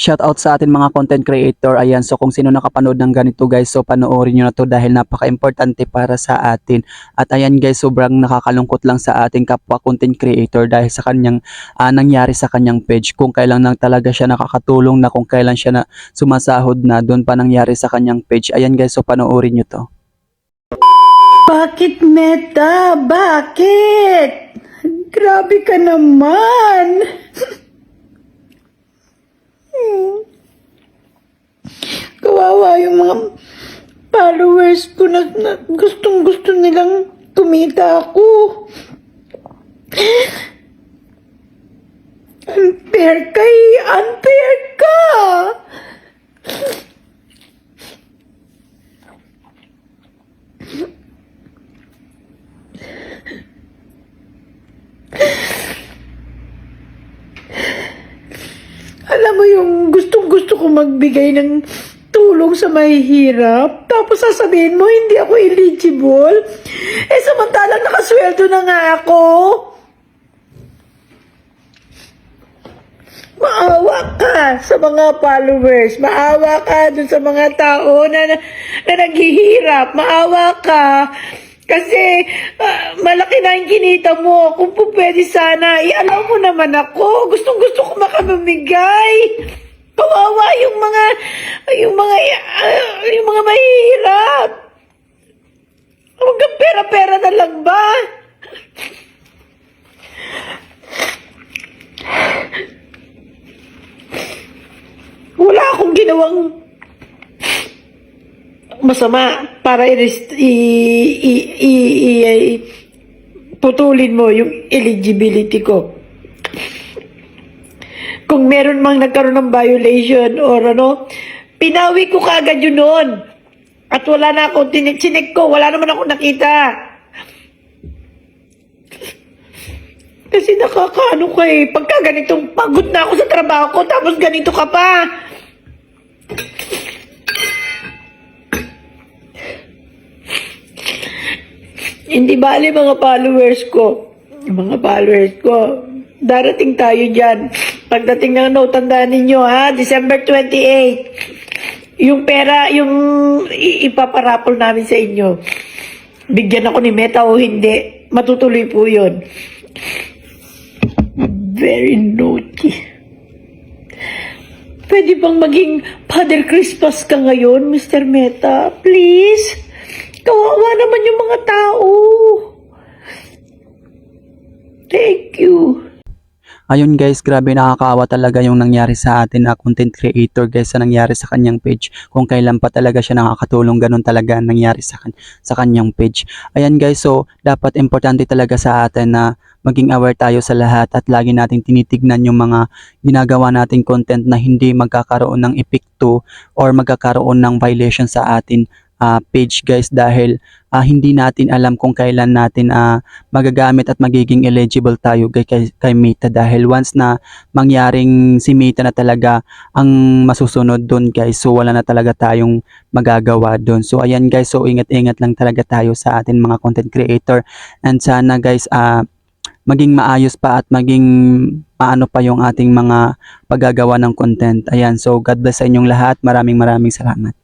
Shout out sa atin mga content creator. Ayan, so kung sino nakapanood ng ganito guys, so panoorin nyo na to dahil napaka-importante para sa atin. At ayan guys, sobrang nakakalungkot lang sa ating kapwa content creator dahil sa kanyang ah, nangyari sa kanyang page. Kung kailan lang talaga siya nakakatulong na kung kailan siya na sumasahod na doon pa nangyari sa kanyang page. Ayan guys, so panoorin nyo to. Bakit, Meta? Bakit? Grabe ka naman. Hmm. Kawawa yung mga followers ko na, na gustong gusto nilang kumita ako. Unfair kay unfair ka. Alam mo yung gustong gusto ko magbigay ng tulong sa mahihirap, tapos sasabihin mo hindi ako eligible? Eh samantalang nakasweldo na nga ako. Maawa ka sa mga followers. Maawa ka dun sa mga tao na, na naghihirap. Maawa ka. Kasi ah, malaki na yung kinita mo. Kung po pwede sana, i-allow mo naman ako. Gustong gusto ko makamamigay. Kawawa yung mga, yung mga, ah, yung mga mahihirap. Hanggang pera-pera na lang ba? Wala akong ginawang masama para i, i, i, i- i- putulin mo yung eligibility ko. Kung meron mang nagkaroon ng violation or ano, pinawi ko kaagad yun noon. At wala na ako, tinichinik ko, wala naman ako nakita. Kasi nakakaano ka eh, pagka ganitong pagod na ako sa trabaho ko, tapos ganito ka pa. Hindi bali mga followers ko. Mga followers ko. Darating tayo dyan. Pagdating ng no, tandaan ninyo ha, December 28. Yung pera, yung ipaparapol namin sa inyo. Bigyan ako ni Meta o hindi. Matutuloy po yun. Very naughty. Pwede bang maging Father Christmas ka ngayon, Mr. Meta? Please? Kawawa naman yung mga tao. Thank you. Ayun guys, grabe nakakaawa talaga yung nangyari sa atin na content creator guys sa nangyari sa kanyang page. Kung kailan pa talaga siya nakakatulong, ganun talaga ang nangyari sa, kan sa kanyang page. Ayan guys, so dapat importante talaga sa atin na maging aware tayo sa lahat at lagi nating tinitignan yung mga ginagawa nating content na hindi magkakaroon ng epekto or magkakaroon ng violation sa atin ah, page guys dahil ah, hindi natin alam kung kailan natin ah, magagamit at magiging eligible tayo kay, kay, kay Meta dahil once na mangyaring si Meta na talaga ang masusunod doon guys so wala na talaga tayong magagawa doon so ayan guys so ingat-ingat lang talaga tayo sa atin mga content creator. And sana guys ah maging maayos pa at maging maano pa yung ating mga paggagawa ng content. Ayan so God bless sa inyong lahat. Maraming maraming salamat